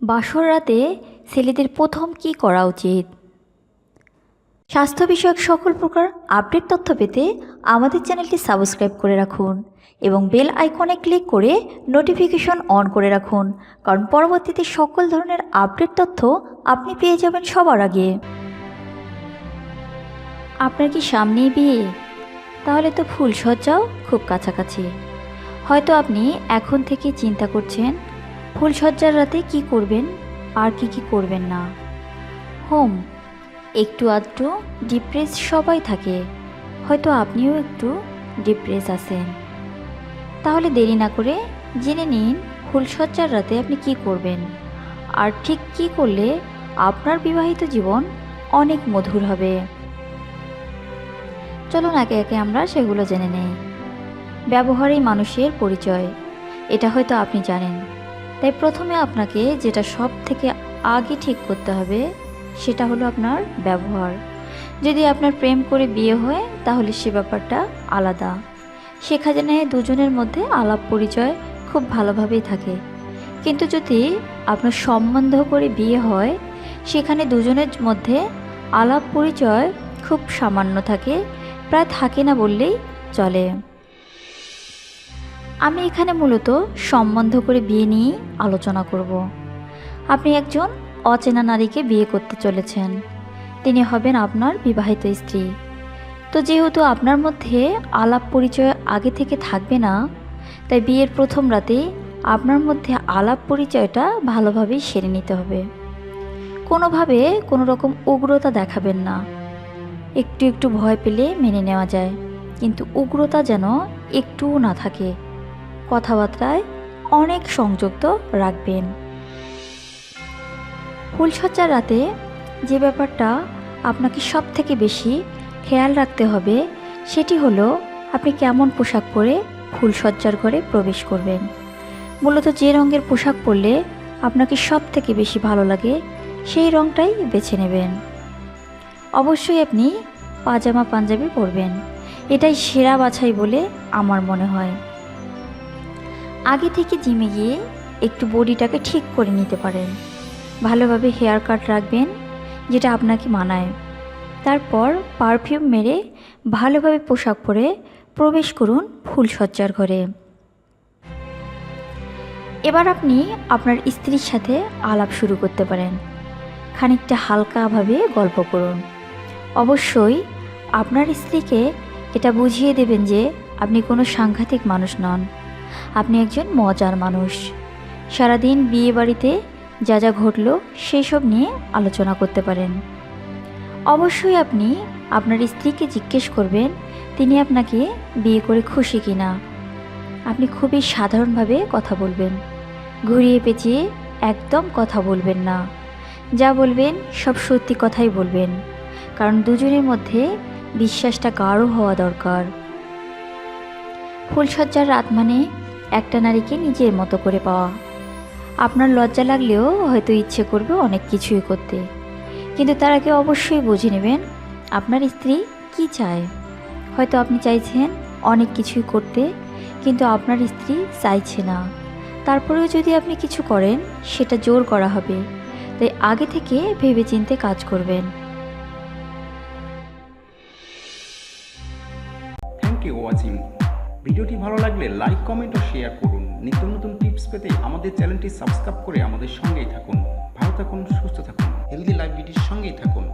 বাসর রাতে ছেলেদের প্রথম কি করা উচিত? স্বাস্থ্য বিষয়ক সকল প্রকার আপডেট তথ্য পেতে আমাদের চ্যানেলটি সাবস্ক্রাইব করে রাখুন এবং বেল আইকনে ক্লিক করে নোটিফিকেশন অন করে রাখুন, কারণ পরবর্তীতে সকল ধরনের আপডেট তথ্য আপনি পেয়ে যাবেন সবার আগে। আপনার কি সামনেই বিয়ে? তাহলে তো ফুলসজ্জাও খুব কাছাকাছি। হয়তো আপনি এখন থেকে চিন্তা করছেন ফুলসজ্জার রাতে কি করবেন আর কি কি করবেন না? হোম, একটু আধটু ডিপ্রেস সবাই থাকে। হয়তো আপনিও একটু ডিপ্রেস আছেন। তাহলে দেরি না করে জেনে নিন ফুলসজ্জার রাতে আপনি কি করবেন। আর ঠিক কি করলে আপনার বিবাহিত জীবন অনেক মধুর হবে। চলুন একে একে আমরা সেগুলো জেনে নেই। ব্যবহারেই মানুষের পরিচয়। এটা হয়তো আপনি জানেন। তাই প্রথমে আপনাকে যেটা সব থেকে আগে ঠিক করতে হবে, সেটা হলো আপনার ব্যবহার। যদি আপনার প্রেম করে বিয়ে হয়, তাহলে সে ব্যাপারটা আলাদা। সেখানে দুজনের মধ্যে আলাপ পরিচয় খুব ভালোভাবেই থাকে। কিন্তু যদি আপনার সম্বন্ধ করে বিয়ে হয়, সেখানে দুজনের মধ্যে আলাপ পরিচয় খুব সামান্য থাকে, প্রায় থাকে না বললেই চলে। আমি এখানে মূলত সম্বন্ধ করে বিয়ে নিয়েই আলোচনা করব। আপনি একজন অচেনা নারীকে বিয়ে করতে চলেছেন। তিনি হবেন আপনার বিবাহিত স্ত্রী। তো যেহেতু আপনার মধ্যে আলাপ পরিচয় আগে থেকে থাকবে না, তাই বিয়ের প্রথম রাতে আপনার মধ্যে আলাপ পরিচয়টা ভালোভাবেই সেরে নিতে হবে। কোনোভাবে কোনো রকম উগ্রতা দেখাবেন না। একটু একটু ভয় পেলে মেনে নেওয়া যায়। কিন্তু উগ্রতা যেন একটুও না থাকে। কথাবার্তায় অনেক সংযুক্ত রাখবেন। ফুলসজ্জার রাতে যে ব্যাপারটা আপনাকে সব থেকে বেশি খেয়াল রাখতে হবে, সেটি হলো আপনি কেমন পোশাক পরে ফুলসজ্জার ঘরে প্রবেশ করবেন। মূলত যে রঙের পোশাক পরলে আপনাকে সব থেকে বেশি ভালো লাগে, সেই রঙটাই বেছে নেবেন। অবশ্যই আপনি পাজামা পাঞ্জাবি পরবেন। এটাই সেরা বাছাই বলে আমার মনে হয়। আগে থেকে জিমে গিয়ে একটু বডিটাকে ঠিক করে নিতে পারেন। ভালোভাবে হেয়ার কাট রাখবেন, যেটা আপনাকে মানায়। তারপর পারফিউম মেরে ভালোভাবে পোশাক পরে প্রবেশ করুন ফুলসজ্জার ঘরে। এবার আপনি আপনার স্ত্রীর সাথে আলাপ শুরু করতে পারেন। খানিকটা হালকাভাবে গল্প করুন। অবশ্যই আপনার স্ত্রীকে এটা বুঝিয়ে দেবেন যে আপনি কোনো সাংঘাতিক মানুষ নন। আপনি একজন মজার মানুষ। সারাদিন বিয়ে বাড়িতে যা যা ঘটলো সেই সব নিয়ে আলোচনা করতে পারেন। অবশ্যই আপনি আপনার স্ত্রীকে জিজ্ঞেস করবেন, তিনি আপনাকে বিয়ে করে খুশি কিনা। আপনি খুবই সাধারণভাবে কথা বলবেন। ঘুরিয়ে পেঁচিয়ে একদম কথা বলবেন না। যা বলবেন, সব সত্যি কথাই বলবেন। কারণ দুজনের মধ্যে বিশ্বাসটা গাঢ় হওয়া দরকার। ফুলসজ্জার রাত মানে একটা নারীকে নিজের মতো করে পাওয়া। আপনার লজ্জা লাগলেও হয়তো ইচ্ছে করবে অনেক কিছুই করতে। কিন্তু তার আগে অবশ্যই বুঝে নেবেন, আপনার স্ত্রী কি চায়? হয়তো আপনি চাইছেন অনেক কিছুই করতে, কিন্তু আপনার স্ত্রী চাইছে না। তারপরেও যদি আপনি কিছু করেন, সেটা জোর করা হবে। তাই আগে থেকে ভেবেচিন্তে কাজ করবেন। থ্যাংক ইউ ওয়াচিং ভিডিওটি ভালো লাগলে লাইক, কমেন্ট ও শেয়ার করুন। নিত্য নতুন টিপস পেতে আমাদের চ্যানেলটি সাবস্ক্রাইব করে আমাদের সঙ্গেই থাকুন। ভালো থাকুন, সুস্থ থাকুন। হেলদি লাইফ ভিডিওর সঙ্গেই থাকুন।